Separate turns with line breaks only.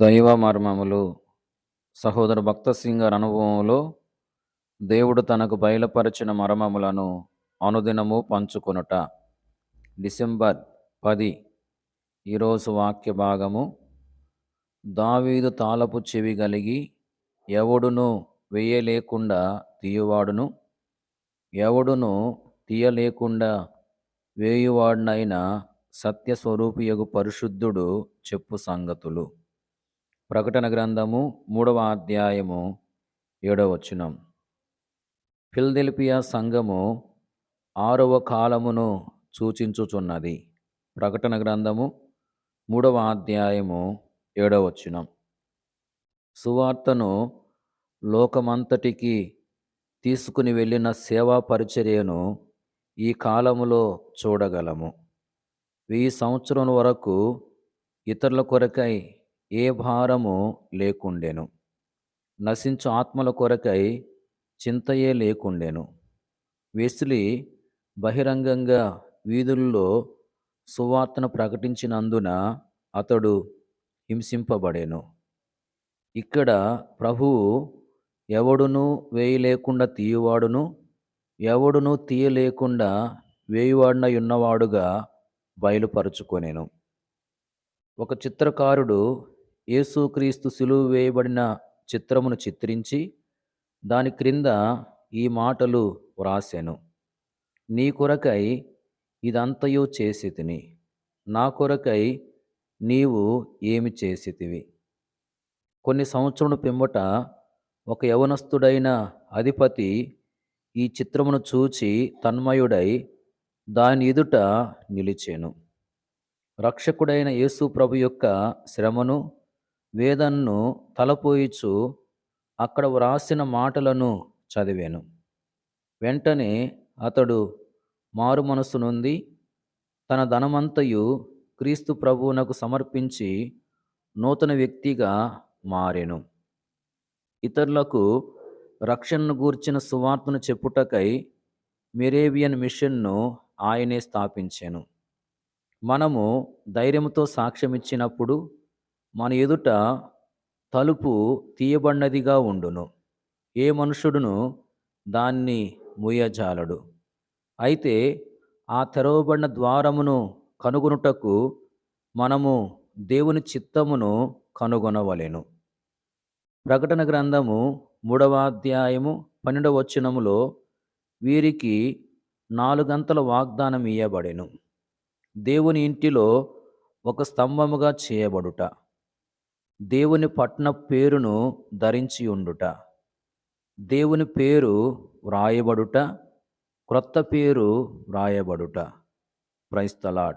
దైవ మర్మములు సహోదర భక్త గారి అనుభవంలో దేవుడు తనకు బయలుపరిచిన మర్మములను అనుదినము పంచుకొనుట. డిసెంబర్ పది ఈరోజు వాక్య భాగము. దావీదు తాళపు చెవి కలిగి ఎవడును వేయలేకుండా తీయవాడును. ఎవడును తీయలేకుండా వేయువాడునైన సత్యస్వరూపియగు పరిశుద్ధుడు చెప్పు సంగతులు. ప్రకటన గ్రంథము మూడవ అధ్యాయము ఏడవ వచనం. ఫిల్దెల్పియా సంఘము ఆరవ కాలమును సూచించుచున్నది. ప్రకటన గ్రంథము మూడవ అధ్యాయము ఏడవ వచనం. సువార్తను లోకమంతటికి తీసుకుని వెళ్ళిన సేవా పరిచర్యను ఈ కాలములో చూడగలము. వెయ్యి సంవత్సరం వరకు ఇతరుల కొరకై ఏ భారము లేకుండెను. నశించు ఆత్మల కొరకై చింతయే లేకుండెను. వెస్లీ బహిరంగంగా వీధుల్లో సువార్తను ప్రకటించినందున అతడు హింసింపబడెను. ఇక్కడ ప్రభువు ఎవడును వేయలేకుండా తీయవాడును ఎవడును తీయలేకుండా వేయువాడినై ఉన్నవాడుగా బయలుపరుచుకొనెను. ఒక చిత్రకారుడు యేసుక్రీస్తు సిలువు వేయబడిన చిత్రమును చిత్రించి దాని క్రింద ఈ మాటలు వ్రాసెను. నీ కొరకై ఇదంతయు చేసి తిని నా కొరకై నీవు ఏమి చేసితివి? కొన్ని సంవత్సరం పిమ్మట ఒక యవనస్తుడైన అధిపతి ఈ చిత్రమును చూచి తన్మయుడై దాని ఎదుట నిలిచాను. రక్షకుడైన యేసు ప్రభు యొక్క శ్రమను వేదన్ను తలపోయిచు అక్కడ వ్రాసిన మాటలను చదివాను. వెంటనే అతడు మారు మనసు నుండి తన ధనమంతయు క్రీస్తు ప్రభువునకు సమర్పించి నూతన వ్యక్తిగా మారెను. ఇతరులకు రక్షణను గూర్చిన సువార్తను చెప్పుటకై మెరేవియన్ మిషన్ను ఆయనే స్థాపించాను. మనము ధైర్యంతో సాక్ష్యమిచ్చినప్పుడు మన ఎదుట తలుపు తీయబడినదిగా ఉండును. ఏ మనుషుడును దాన్ని ముయ్యజాలడు అయితే ఆ తెరవబడిన ద్వారమును కనుగొనుటకు మనము దేవుని చిత్తమును కనుగొనవలెను. ప్రకటన గ్రంథము మూడవ అధ్యాయము పన్నెండవ వచనములో వీరికి నాలుగంతల వాగ్దానం ఇయ్యబడెను దేవుని ఇంటిలో ఒక స్తంభముగా చేయబడుట. దేవుని పట్న పేరును ధరించి ఉండుట. దేవుని పేరు వ్రాయబడుట క్రొత్త పేరు వ్రాయబడుట. ప్రైస్తలాడ్